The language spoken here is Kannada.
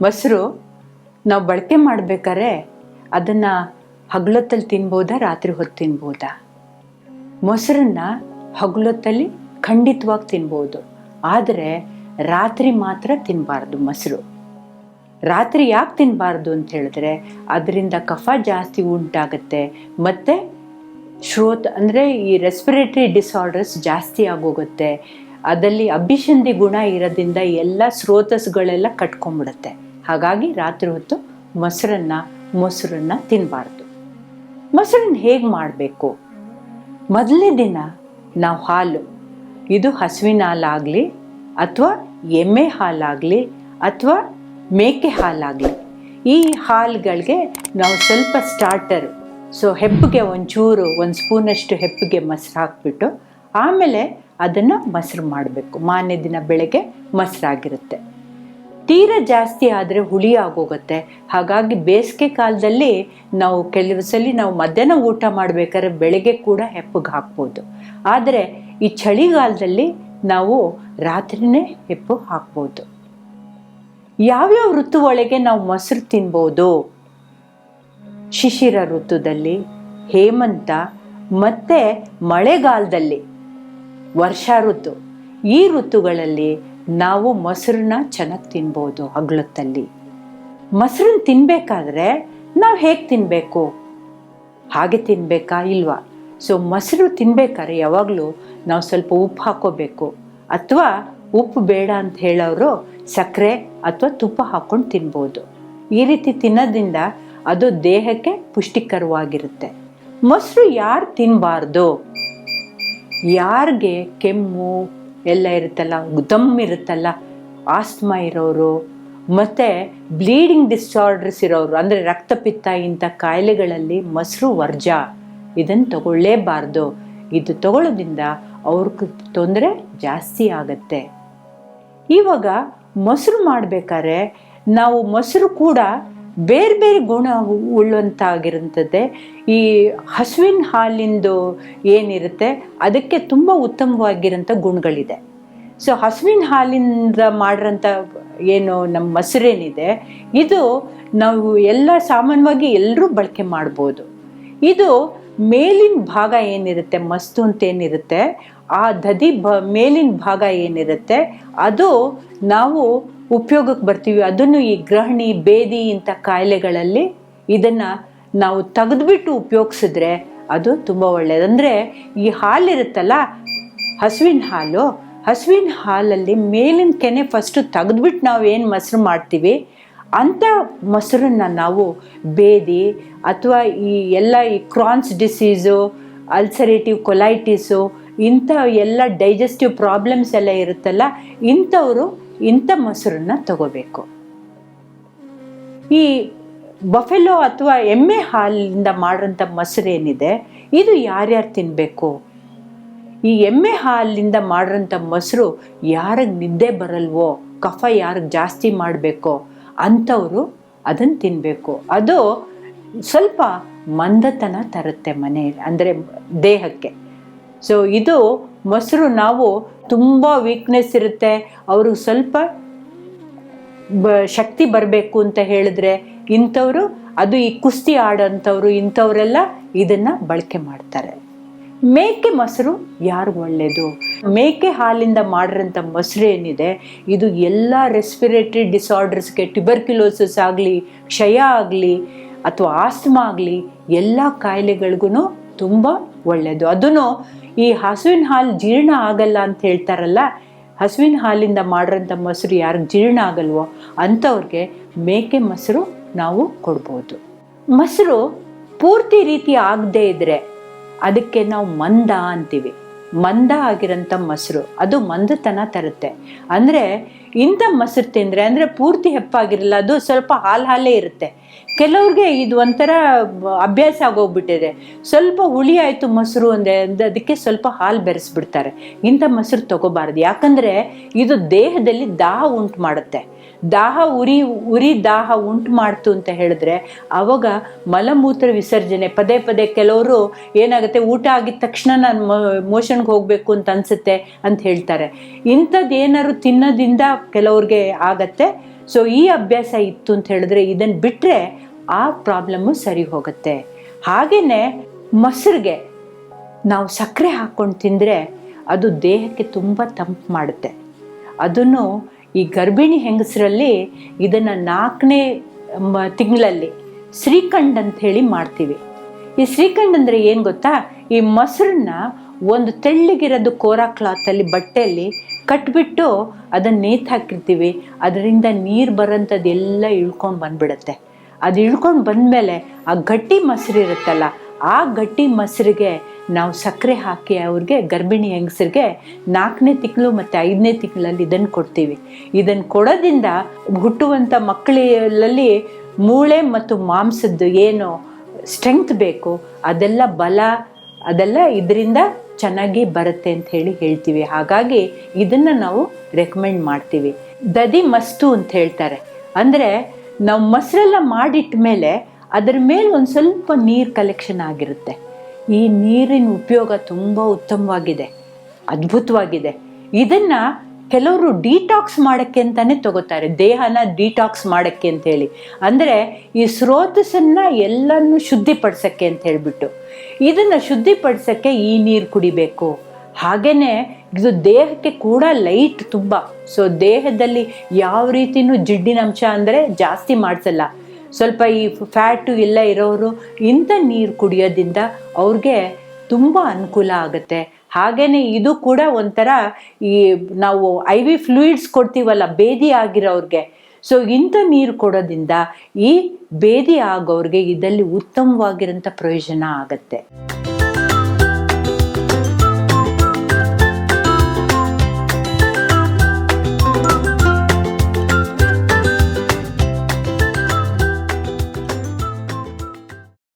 ಮೊಸರು ನಾವು ಬಳಕೆ ಮಾಡಬೇಕಾದ್ರೆ ಅದನ್ನು ಹಗಲೊತ್ತಲ್ಲಿ ತಿನ್ಬೋದಾ, ರಾತ್ರಿ ಹೊತ್ತು ತಿನ್ಬೋದಾ? ಮೊಸರನ್ನ ಹಗಲೊತ್ತಲ್ಲಿ ಖಂಡಿತವಾಗಿ ತಿನ್ಬೋದು. ಆದರೆ ರಾತ್ರಿ ಮಾತ್ರ ತಿನ್ನಬಾರ್ದು ಮೊಸರು. ರಾತ್ರಿ ಯಾಕೆ ತಿನ್ನಬಾರ್ದು ಅಂತ ಹೇಳಿದ್ರೆ ಅದರಿಂದ ಕಫ ಜಾಸ್ತಿ ಉಂಟಾಗುತ್ತೆ ಮತ್ತು ಶ್ರೋತ್ ಅಂದರೆ ಈ ರೆಸ್ಪಿರೇಟರಿ ಡಿಸಾರ್ಡರ್ಸ್ ಜಾಸ್ತಿ ಆಗೋಗುತ್ತೆ. ಅದಲ್ಲಿ ಅಭಿಷಂಧಿ ಗುಣ ಇರೋದ್ರಿಂದ ಎಲ್ಲ ಸ್ರೋತಸ್ಗಳೆಲ್ಲ ಕಟ್ಕೊಂಡ್ಬಿಡುತ್ತೆ. ಹಾಗಾಗಿ ರಾತ್ರಿ ಹೊತ್ತು ಮೊಸರನ್ನ ಮೊಸರನ್ನ ತಿನ್ನಬಾರ್ದು ಮೊಸರನ್ನ ಹೇಗೆ ಮಾಡಬೇಕು? ಮೊದಲನೇ ದಿನ ನಾವು ಹಾಲು, ಇದು ಹಸುವಿನ ಹಾಲಾಗಲಿ ಅಥವಾ ಎಮ್ಮೆ ಹಾಲಾಗಲಿ ಅಥವಾ ಮೇಕೆ ಹಾಲಾಗಲಿ. ಈ ಹಾಲುಗಳಿಗೆ ನಾವು ಸ್ವಲ್ಪ ಸ್ಟಾರ್ಟರ್ ಸೊ ಹೆಪ್ಪಿಗೆ ಒಂಚೂರು, ಒಂದು ಸ್ಪೂನಷ್ಟು ಹೆಪ್ಪಿಗೆ ಮೊಸರು ಹಾಕ್ಬಿಟ್ಟು ಆಮೇಲೆ ಅದನ್ನು ಮೊಸರು ಮಾಡಬೇಕು. ಮಾನ್ಯ ದಿನ ಬೆಳಗ್ಗೆ ಮೊಸರಾಗಿರುತ್ತೆ. ತೀರ ಜಾಸ್ತಿ ಆದರೆ ಹುಳಿ ಆಗೋಗುತ್ತೆ. ಹಾಗಾಗಿ ಬೇಸಿಗೆ ಕಾಲದಲ್ಲಿ ನಾವು ಕೆಲವು ಸಲ ನಾವು ಮಧ್ಯಾಹ್ನ ಊಟ ಮಾಡಬೇಕಾದ್ರೆ ಬೆಳಗ್ಗೆ ಕೂಡ ಹೆಪ್ಪಗೆ ಹಾಕ್ಬೋದು. ಆದರೆ ಈ ಚಳಿಗಾಲದಲ್ಲಿ ನಾವು ರಾತ್ರಿನೇ ಹೆಪ್ಪು ಹಾಕ್ಬೋದು. ಯಾವ್ಯಾವ ಋತು ಒಳಗೆ ನಾವು ಮೊಸರು ತಿನ್ಬೋದು? ಶಿಶಿರ ಋತುದಲ್ಲಿ, ಹೇಮಂತ ಮತ್ತು ಮಳೆಗಾಲದಲ್ಲಿ. ವರ್ಷಾ ಋತು. ಈ ಋತುಗಳಲ್ಲಿ ನಾವು ಮೊಸರನ್ನ ಚೆನ್ನಾಗಿ ತಿನ್ಬೋದು ಹಗ್ಲೊತ್ತಲ್ಲಿ. ಮೊಸರನ್ನ ತಿನ್ನಬೇಕಾದ್ರೆ ನಾವು ಹೇಗೆ ತಿನ್ನಬೇಕು ಹಾಗೆ ತಿನ್ನಬೇಕಾ ಇಲ್ವಾ? ಸೊ ಮೊಸರು ತಿನ್ಬೇಕಾದ್ರೆ ಯಾವಾಗಲೂ ನಾವು ಸ್ವಲ್ಪ ಉಪ್ಪು ಹಾಕೋಬೇಕು ಅಥವಾ ಉಪ್ಪು ಬೇಡ ಅಂತ ಹೇಳೋರು ಸಕ್ಕರೆ ಅಥವಾ ತುಪ್ಪ ಹಾಕ್ಕೊಂಡು ತಿನ್ಬೋದು. ಈ ರೀತಿ ತಿನ್ನೋದ್ರಿಂದ ಅದು ದೇಹಕ್ಕೆ ಪುಷ್ಟಿಕರವಾಗಿರುತ್ತೆ. ಮೊಸರು ಯಾರು ತಿನ್ನಬಾರ್ದು ಯಾರಿಗೆ ಕೆಮ್ಮು ಎಲ್ಲ ಇರುತ್ತಲ್ಲ ದಮ್ ಇರುತ್ತಲ್ಲ ಆಸ್ಮಾ ಇರೋರು, ಮತ್ತು ಬ್ಲೀಡಿಂಗ್ ಡಿಸಾರ್ಡರ್ಸ್ ಇರೋರು, ಅಂದರೆ ರಕ್ತಪಿತ್ತ ಇಂಥ ಕಾಯಿಲೆಗಳಲ್ಲಿ ಮೊಸರು ವರ್ಜ ಇದನ್ನು ತಗೊಳ್ಳೇಬಾರ್ದು. ಇದು ತಗೊಳ್ಳೋದ್ರಿಂದ ಅವ್ರಿಗೆ ತೊಂದರೆ ಜಾಸ್ತಿ ಆಗತ್ತೆ. ಇವಾಗ ಮೊಸರು ಮಾಡಬೇಕಾದ್ರೆ ನಾವು ಮೊಸರು ಕೂಡ ಬೇರೆ ಬೇರೆ ಗುಣ ಉಳ್ಳುವಂತಾಗಿರುತ್ತದೆ ಈ ಹಸುವಿನ ಹಾಲಿಂದು ಏನಿರುತ್ತೆ, ಅದಕ್ಕೆ ತುಂಬ ಉತ್ತಮವಾಗಿರೋಂಥ ಗುಣಗಳಿದೆ. ಸೊ ಹಸುವಿನ ಹಾಲಿಂದ ಮಾಡಿರೋಂಥ ಏನು ನಮ್ಮ ಮೊಸರೇನಿದೆ, ಇದು ನಾವು ಎಲ್ಲ ಸಾಮಾನ್ಯವಾಗಿ ಎಲ್ಲರೂ ಬಳಕೆ ಮಾಡ್ಬೋದು. ಇದು ಮೇಲಿನ ಭಾಗ ಏನಿರುತ್ತೆ, ಮಸ್ತು ಅಂತ ಏನಿರುತ್ತೆ, ಆ ದದಿ ಬ ಮೇಲಿನ ಭಾಗ ಏನಿರುತ್ತೆ, ಅದು ನಾವು ಉಪಯೋಗಕ್ಕೆ ಬರ್ತೀವಿ. ಅದನ್ನು ಈ ಗ್ರಹಣಿ ಬೇದಿ ಇಂಥ ಕಾಯಿಲೆಗಳಲ್ಲಿ ಇದನ್ನು ನಾವು ತೆಗೆದುಬಿಟ್ಟು ಉಪಯೋಗಿಸಿದ್ರೆ ಅದು ತುಂಬ ಒಳ್ಳೆಯದು ಅಂದರೆ ಈ ಹಾಲಿರುತ್ತಲ್ಲ ಹಸುವಿನ ಹಾಲು, ಹಸುವಿನ ಹಾಲಲ್ಲಿ ಮೇಲಿನ ಕೆನೆ ಫಸ್ಟು ತೆಗೆದ್ಬಿಟ್ಟು ನಾವು ಏನು ಮೊಸರು ಮಾಡ್ತೀವಿ, ಅಂಥ ಮೊಸರನ್ನು ನಾವು ಬೇದಿ ಅಥವಾ ಈ ಎಲ್ಲ ಈ ಕ್ರಾನ್ಸ್ ಡಿಸೀಸು ಅಲ್ಸರೇಟಿವ್ ಕೊಲೈಟಿಸು ಇಂಥ ಎಲ್ಲ ಡೈಜೆಸ್ಟಿವ್ ಪ್ರಾಬ್ಲಮ್ಸ್ ಎಲ್ಲ ಇರುತ್ತಲ್ಲ, ಇಂಥವರು ಇಂಥ ಮೊಸರನ್ನ ತಗೋಬೇಕು. ಈ ಬಫೆಲೋ ಅಥವಾ ಎಮ್ಮೆ ಹಾಲಿನಿಂದ ಮಾಡಿರೋಂಥ ಮೊಸರು ಏನಿದೆ, ಇದು ಯಾರ್ಯಾರು ತಿನ್ನಬೇಕು ಈ ಎಮ್ಮೆ ಹಾಲಿನಿಂದ ಮಾಡಿರೋಂಥ ಮೊಸರು ಯಾರಿಗೆ ನಿದ್ದೆ ಬರಲ್ವೋ, ಕಫ ಯಾರಿಗೆ ಜಾಸ್ತಿ ಮಾಡಬೇಕೋ, ಅಂಥವರು ಅದನ್ನು ತಿನ್ನಬೇಕು ಅದು ಸ್ವಲ್ಪ ಮಂದತನ ತರುತ್ತೆ ಮನೆಯಲ್ಲಿ, ಅಂದರೆ ದೇಹಕ್ಕೆ. ಸೊ ಇದು ಮೊಸರು ನಾವು ತುಂಬ ವೀಕ್ನೆಸ್ ಇರುತ್ತೆ. ಅವ್ರಿಗೆ ಸ್ವಲ್ಪ ಬ, ಶಕ್ತಿ ಬರಬೇಕು ಅಂತ ಹೇಳಿದ್ರೆ ಇಂಥವರು, ಅದು ಈ ಕುಸ್ತಿ ಆಡೋಂಥವ್ರು, ಇಂಥವರೆಲ್ಲ ಇದನ್ನು ಬಳಕೆ ಮಾಡ್ತಾರೆ. ಮೇಕೆ ಮೊಸರು ಯಾರಿಗೂ ಒಳ್ಳೆಯದು ಮೇಕೆ ಹಾಲಿಂದ ಮಾಡಿರೋಂಥ ಮೊಸರು ಏನಿದೆ, ಇದು ಎಲ್ಲ ರೆಸ್ಪಿರೇಟರಿ ಡಿಸಾರ್ಡರ್ಸ್ಗೆ ಟ್ಯುಬರ್ಕ್ಯುಲೋಸಿಸ್ ಆಗಲಿ, ಕ್ಷಯ ಆಗಲಿ, ಅಥವಾ ಆಸ್ತಮಾ ಆಗಲಿ, ಎಲ್ಲ ಕಾಯಿಲೆಗಳಿಗೂ ತುಂಬ ಒಳ್ಳೆಯದು ಅದನ್ನು ಈ ಹಸುವಿನ ಹಾಲು ಜೀರ್ಣ ಆಗಲ್ಲ ಅಂತ ಹೇಳ್ತಾರಲ್ಲ, ಹಸುವಿನ ಹಾಲಿಂದ ಮಾಡಿರೋಂಥ ಮೊಸರು ಯಾರಿಗೆ ಜೀರ್ಣ ಆಗಲ್ವೋ ಅಂಥವ್ರಿಗೆ ಮೇಕೆ ಮೊಸರು ನಾವು ಕೊಡ್ಬೋದು. ಮೊಸರು ಪೂರ್ತಿ ರೀತಿ ಆಗದೇ ಇದ್ದರೆ ಅದಕ್ಕೆ ನಾವು ಮಂದ ಅಂತೀವಿ. ಮಂದ ಆಗಿರೋಂಥ ಮೊಸರು, ಅದು ಮಂದತನ ತರುತ್ತೆ. ಅಂದರೆ ಇಂಥ ಮೊಸರು ತಿಂದರೆ ಅಂದರೆ ಪೂರ್ತಿ ಹೆಪ್ಪಾಗಿರಲ್ಲ, ಅದು ಸ್ವಲ್ಪ ಹಾಲು ಹಾಲೇ ಇರುತ್ತೆ. ಕೆಲವ್ರಿಗೆ ಇದು ಒಂಥರ ಅಭ್ಯಾಸ ಆಗೋಗ್ಬಿಟ್ಟಿದೆ. ಸ್ವಲ್ಪ ಹುಳಿ ಆಯಿತು ಮೊಸರು ಅಂದರೆ ಅದಕ್ಕೆ ಸ್ವಲ್ಪ ಹಾಲು ಬೆರೆಸ್ಬಿಡ್ತಾರೆ. ಇಂಥ ಮೊಸರು ತಗೋಬಾರ್ದು. ಯಾಕಂದರೆ ಇದು ದೇಹದಲ್ಲಿ ದಾಹ ಉಂಟು ಮಾಡುತ್ತೆ. ದಾಹ ಉರಿ ಉರಿ ದಾಹ ಉಂಟು ಮಾಡ್ತು ಅಂತ ಹೇಳಿದ್ರೆ ಆವಾಗ ಮಲಮೂತ್ರ ವಿಸರ್ಜನೆ, ಪದೇ ಪದೇ ಕೆಲವರು ಏನಾಗುತ್ತೆ, ಊಟ ಆಗಿದ ತಕ್ಷಣ ನಾನು ಮೋಷನ್ ಮೋಷನ್ಗೆ ಹೋಗಬೇಕು ಅಂತ ಅನಿಸುತ್ತೆ ಅಂತ ಹೇಳ್ತಾರೆ. ಇಂಥದ್ದು ಏನಾದ್ರು ತಿನ್ನೋದ್ರಿಂದ ಕೆಲವ್ರಿಗೆ ಆಗತ್ತೆ. ಸೊ ಈ ಅಭ್ಯಾಸ ಇತ್ತು ಅಂತ ಹೇಳಿದ್ರೆ ಇದನ್ನು ಬಿಟ್ಟರೆ ಆ ಪ್ರಾಬ್ಲಮ್ಮು ಸರಿ ಹೋಗುತ್ತೆ. ಹಾಗೆಯೇ ಮೊಸರಿಗೆ ನಾವು ಸಕ್ಕರೆ ಹಾಕ್ಕೊಂಡು ತಿಂದರೆ ಅದು ದೇಹಕ್ಕೆ ತುಂಬ ತಂಪು ಮಾಡುತ್ತೆ. ಅದನ್ನು ಈ ಗರ್ಭಿಣಿ ಹೆಂಗಸರಲ್ಲಿ ಇದನ್ನು ನಾಲ್ಕನೇ ತಿಂಗಳಲ್ಲಿ ಶ್ರೀಖಂಡ್ ಅಂತ ಹೇಳಿ ಮಾಡ್ತೀವಿ. ಈ ಶ್ರೀಖಂಡ್ ಅಂದರೆ ಏನು ಗೊತ್ತಾ? ಈ ಮೊಸರನ್ನ ಒಂದು ತೆಳ್ಳಗಿರೋದು ಕೋರಾ ಕ್ಲಾತಲ್ಲಿ ಬಟ್ಟೆಯಲ್ಲಿ ಕಟ್ಬಿಟ್ಟು ಅದನ್ನು ನೇತು ಹಾಕಿರ್ತೀವಿ. ಅದರಿಂದ ನೀರು ಬರೋಂಥದ್ದು ಇಳ್ಕೊಂಡು ಬಂದ್ಬಿಡುತ್ತೆ. ಅದು ಇಳ್ಕೊಂಡು ಬಂದಮೇಲೆ ಆ ಗಟ್ಟಿ ಮೊಸರು ಇರುತ್ತಲ್ಲ, ಆ ಗಟ್ಟಿ ಮೊಸರಿಗೆ ನಾವು ಸಕ್ಕರೆ ಹಾಕಿ ಅವ್ರಿಗೆ, ಗರ್ಭಿಣಿ ಹೆಂಗಸರಿಗೆ ನಾಲ್ಕನೇ ತಿಂಗಳು ಮತ್ತು ಐದನೇ ತಿಂಗಳಲ್ಲಿ ಇದನ್ನು ಕೊಡ್ತೀವಿ. ಇದನ್ನು ಕೊಡೋದ್ರಿಂದ ಹುಟ್ಟುವಂಥ ಮಕ್ಕಳಲ್ಲಿ ಮೂಳೆ ಮತ್ತು ಮಾಂಸದ್ದು ಏನು ಸ್ಟ್ರೆಂಗ್ತ್ ಬೇಕು, ಅದೆಲ್ಲ ಬಲ, ಅದೆಲ್ಲ ಇದರಿಂದ ಚೆನ್ನಾಗಿ ಬರುತ್ತೆ ಅಂತ ಹೇಳಿ ಹೇಳ್ತೀವಿ. ಹಾಗಾಗಿ ಇದನ್ನು ನಾವು ರೆಕಮೆಂಡ್ ಮಾಡ್ತೀವಿ. ದದಿ ಮಸ್ತು ಅಂತ ಹೇಳ್ತಾರೆ. ಅಂದರೆ ನಾವು ಮೊಸರೆಲ್ಲ ಮಾಡಿಟ್ಟ ಮೇಲೆ ಅದರ ಮೇಲೆ ಒಂದು ಸ್ವಲ್ಪ ನೀರು ಕಲೆಕ್ಷನ್ ಆಗಿರುತ್ತೆ. ಈ ನೀರಿನ ಉಪಯೋಗ ತುಂಬ ಉತ್ತಮವಾಗಿದೆ. ಅದ್ಭುತವಾಗಿದೆ. ಇದನ್ನು ಕೆಲವರು ಡಿಟಾಕ್ಸ್ ಮಾಡೋಕ್ಕೆ ಅಂತಲೇ ತಗೋತಾರೆ, ದೇಹನ ಡಿಟಾಕ್ಸ್ ಮಾಡೋಕ್ಕೆ ಅಂತೇಳಿ ಅಂದರೆ ಈ ಸ್ರೋತಸನ್ನು ಎಲ್ಲನೂ ಶುದ್ಧಿಪಡಿಸೋಕ್ಕೆ ಅಂತ ಹೇಳಿಬಿಟ್ಟು. ಇದನ್ನು ಶುದ್ಧಿಪಡಿಸೋಕ್ಕೆ ಈ ನೀರು ಕುಡಿಬೇಕು. ಹಾಗೆಯೇ ಇದು ದೇಹಕ್ಕೆ ಕೂಡ ಲೈಟ್ ತುಂಬ. ಸೊ ದೇಹದಲ್ಲಿ ಯಾವ ರೀತಿನೂ ಜಿಡ್ಡಿನಂಶ ಅಂದರೆ ಜಾಸ್ತಿ ಮಾಡಿಸಲ್ಲ. ಸ್ವಲ್ಪ ಈ ಫ್ಯಾಟು ಎಲ್ಲ ಇರೋರು ಇಂಥ ನೀರು ಕುಡಿಯೋದ್ರಿಂದ ಅವ್ರಿಗೆ ತುಂಬ ಅನುಕೂಲ ಆಗುತ್ತೆ. ಹಾಗೆಯೇ ಇದು ಕೂಡ ಒಂಥರ ಈ ನಾವು ಐ ವಿ ಫ್ಲೂಯಿಡ್ಸ್ ಕೊಡ್ತೀವಲ್ಲ, ಬೇದಿ ಆಗಿರೋರಿಗೆ. ಸೊ ಇಂಥ ನೀರು ಕೊಡೋದ್ರಿಂದ ಈ ಬೇದಿ ಆಗೋರಿಗೆ ಇದರಲ್ಲಿ ಉತ್ತಮವಾಗಿರೋಂಥ ಪ್ರಯೋಜನ ಆಗತ್ತೆ.